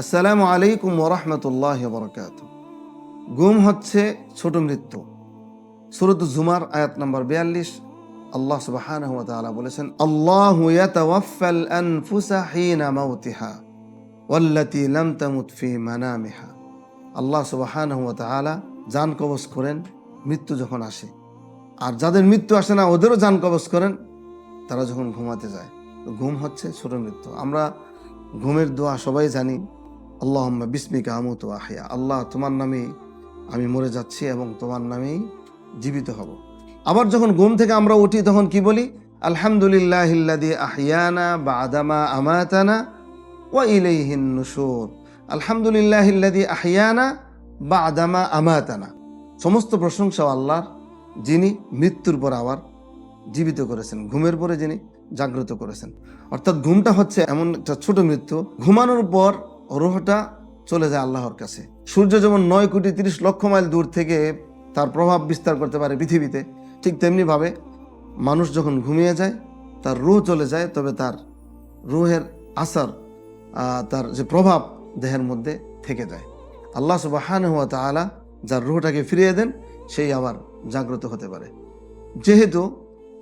আসসালামু আলাইকুম ওরহমতুল্লাহ বরকাত গুম হচ্ছে ছোট মৃত্যু। সুরত জুমার আয়াত নম্বর বিয়াল্লিশ। আল্লাহ তাআলা বলেছেন, আল্লাহু ইয়াতাওয়াফাল আনফুসা হিনা মাউতিহা ওয়াল্লাতী লাম তামুত ফি আল্লাহ তাআলা জান কবজ করেন, মৃত্যু যখন আসে। আর যাদের মৃত্যু আসে না, ওদেরও জান কবজ করেন, তারা যখন ঘুমাতে যায়। ঘুম হচ্ছে ছোট মৃত্যু। আমরা ঘুমের দোয়া সবাই জানি আল্লাহ বিস্মিকা আমুত আহিয়া। আল্লাহ, তোমার নামে আমি মরে যাচ্ছি এবং তোমার নামেই জীবিত হব। আবার যখন ঘুম থেকে আমরা উঠি, তখন কি বলি? আলহামদুলিল্লাহ ইল্লাদি আহিয়ানা বা আদামা আমাতানা ওয়া ইলাইহিন নুশুর। আলহামদুলিল্লাহ ইল্লাদি আহিয়ানা বা আদামা আমাতানা। সমস্ত প্রশংসা আল্লাহর, যিনি মৃত্যুর পর আবার জীবিত করেছেন, ঘুমের পরে যিনি জাগ্রত করেছেন। অর্থাৎ ঘুমটা হচ্ছে এমন একটা ছোট মৃত্যু। ঘুমানোর পর রোহটা চলে যায় আল্লাহর কাছে। সূর্য যেমন নয় কোটি তিরিশ লক্ষ মাইল দূর থেকে তার প্রভাব বিস্তার করতে পারে পৃথিবীতে, ঠিক তেমনিভাবে মানুষ যখন ঘুমিয়ে যায়, তার রুহ চলে যায়, তবে তার রুহের আসার তার যে প্রভাব দেহের মধ্যে থেকে যায়। আল্লাহ সুবাহান হুয়া তালা যার রুহটাকে ফিরিয়ে দেন, সেই আবার জাগ্রত হতে পারে। যেহেতু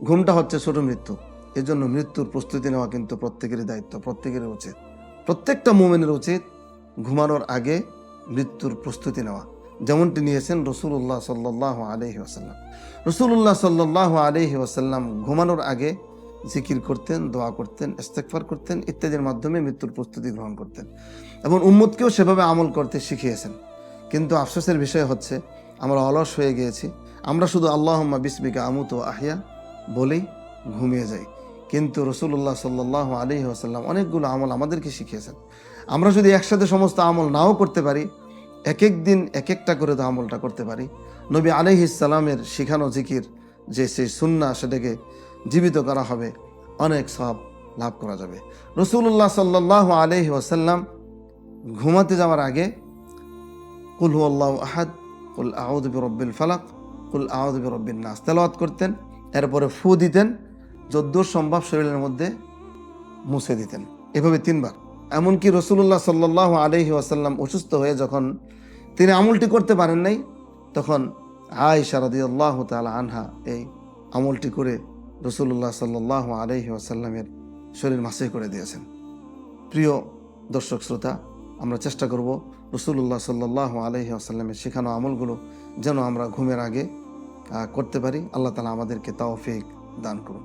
ঘুমটা হচ্ছে ছোট মৃত্যু, এজন্য মৃত্যুর প্রস্তুতি নেওয়া কিন্তু প্রত্যেকেরই দায়িত্ব, প্রত্যেকেরই উচিত। প্রত্যেকটা মোমেনের উচিত ঘুমানোর আগে মৃত্যুর প্রস্তুতি নেওয়া। যেমনটি নিয়েছেন রসুল্লাহ সাল্লাহ আলহি আসাল্লাম রসুল্লাহ সাল্লাহ আলহি আসাল্লাম ঘুমানোর আগে জিকির করতেন, দোয়া করতেন ইস্তেকফার করতেন, ইত্যাদির মাধ্যমে মৃত্যুর প্রস্তুতি গ্রহণ করতেন। এবং উম্মতকেও সেভাবে আমল করতে শিখিয়েছেন। কিন্তু আফসোসের বিষয় হচ্ছে, আমরা অলস হয়ে গিয়েছি। আমরা শুধু আল্লাহম্মা বিসমিকা আমুত ও আহিয়া বলেই ঘুমিয়ে যাই। কিন্তু রসুল্লাহ সাল্লাহ আলী আসাল্লাম অনেকগুলো আমল আমাদেরকে শিখিয়েছেন। আমরা যদি একসাথে সমস্ত আমল নাও করতে পারি এক এক দিন এক একটা করে তো আমলটা করতে পারি। নবী আলহিসাল্লামের শিখানো জিকির, যে সেই সুন্না সেটাকে জীবিত করা হবে, অনেক সব লাভ করা যাবে। রসুল্লাহ সাল্লাহ আলহি ওসাল্লাম ঘুমাতে যাওয়ার আগে, কুল আল্লাহ আহাদ, কুল আউদবি রব্বিল ফালাক, কুল আউদবি রব্বিন নাস করতেন, এরপরে ফু দিতেন যদ্দূর সম্ভব শরীরের মধ্যে মুছে দিতেন। এভাবে তিনবার। এমনকি রসুল্লাহ সাল্লাহ আলহি আসাল্লাম অসুস্থ হয়ে যখন তিনি আমলটি করতে পারেন নাই, তখন আয়সা রাদি আল্লাহ তালা আনহা এই আমলটি করে রসুল্লাহ সাল্লাহ আলহি ওয়াসাল্লামের শরীর মাসে করে দিয়েছেন। প্রিয় দর্শক শ্রোতা, আমরা চেষ্টা করব রসুল্লাহ সাল্লাহ আলহি আসাল্লামের শেখানো আমলগুলো যেন আমরা ঘুমের আগে করতে পারি। আল্লাহ তালা আমাদেরকে তাওফিক দান করুন।